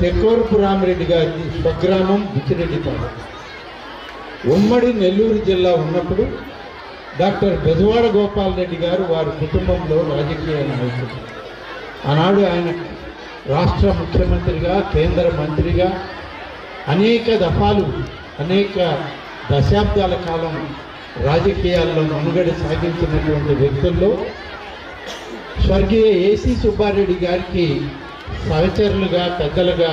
తెక్కోరపు రామిరెడ్డి గారి స్వగ్రామం బుచ్చిరెడ్డిపాడు ఉమ్మడి నెల్లూరు జిల్లా ఉన్నప్పుడు డాక్టర్ బెజవాడ గోపాల్ రెడ్డి గారు వారి కుటుంబంలో రాజకీయ నాయకుడు. ఆనాడు ఆయన రాష్ట్ర ముఖ్యమంత్రిగా కేంద్ర మంత్రిగా అనేక దఫాలు అనేక దశాబ్దాల కాలం రాజకీయాల్లో మనుగడ సాగించినటువంటి వ్యక్తుల్లో స్వర్గీయ ఏసీ సుబ్బారెడ్డి గారికి సహచరులుగా పెద్దలుగా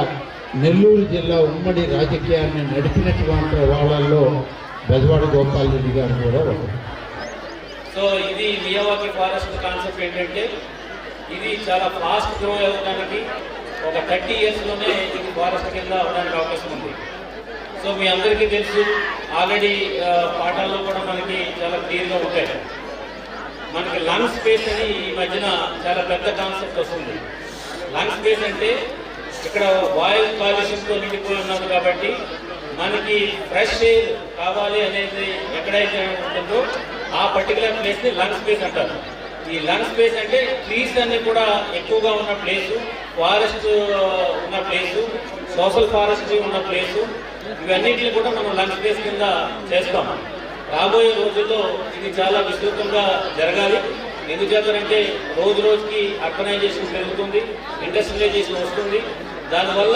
నెల్లూరు జిల్లా ఉమ్మడి రాజకీయాన్ని నడిపినటువంటి వాళ్ళల్లో బెజవాడ గోపాల్ రెడ్డి గారు కూడా ఒకరు. సో ఇది మియావాకి ఫారెస్ట్ కాన్సెప్ట్ ఏంటంటే ఇది చాలా ఫాస్ట్ గ్రో అవ్వడానికి ఒక థర్టీ ఇయర్స్లోనే ఇది ఫారెస్ట్ కింద అవడానికి అవకాశం ఉంది. సో మీ అందరికీ తెలుసు ఆల్రెడీ పాఠాల్లో కూడా మనకి చాలా క్లియర్గా ఉంటాయి. మనకి లంగ్ స్పేస్ అని ఈ మధ్యన చాలా పెద్ద కాన్సెప్ట్ వస్తుంది. లంగ్స్ బేస్ అంటే ఇక్కడ వాయు కాలుష్యంతో నిండిపోయి ఉన్నది కాబట్టి మనకి ఫ్రెష్ ఎయిర్ కావాలి అనేది ఎక్కడైతే ఉంటుందో ఆ పర్టికులర్ ప్లేస్ని లంగ్ స్పేస్ అంటారు. ఈ లంగ్ స్పేస్ అంటే ట్రీస్ అన్ని కూడా ఎక్కువగా ఉన్న ప్లేసు ఫారెస్ట్ ఉన్న ప్లేసు సోషల్ ఫారెస్ట్ ఉన్న ప్లేసు ఇవన్నిటిని కూడా మనం లంగ్ స్పేస్ కింద చేస్తాం. రాబోయే రోజుల్లో ఇది చాలా విస్తృతంగా జరగాలి. ఎందుచేతనంటే రోజు రోజుకి అర్బనైజేషన్ పెరుగుతుంది ఇండస్ట్రియలైజేషన్ వస్తుంది. దానివల్ల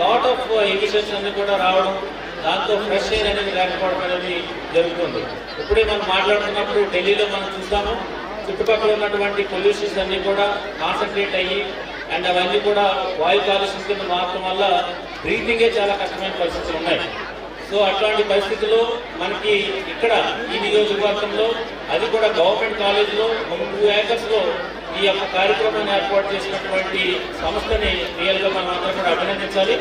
లాట్ ఆఫ్ ఎమిషన్స్ అన్ని కూడా రావడం దాంతో ఫ్రెష్ ఎయిర్ అనేది లేకపోవడం అనేది జరుగుతుంది. ఇప్పుడే మనం మాట్లాడుతున్నప్పుడు ఢిల్లీలో మనం చూస్తాము చుట్టుపక్కల ఉన్నటువంటి పొల్యూషన్స్ అన్ని కూడా కాన్సన్ట్రేట్ అయ్యి అండ్ అవన్నీ కూడా వాయు కాలుష్యం కింద మారడం వల్ల బ్రీతింగే చాలా కష్టమైన పరిస్థితులు ఉన్నాయి. సో అట్లాంటి పరిస్థితుల్లో మనకి ఇక్కడ ఈ నియోజకవర్గంలో అది కూడా గవర్నమెంట్ కాలేజీలో మూడు ఏకర్స్లో ఈ యొక్క కార్యక్రమాన్ని ఏర్పాటు చేసినటువంటి సంస్థని రియల్గా మనం అందరం కూడా అభినందించాలి.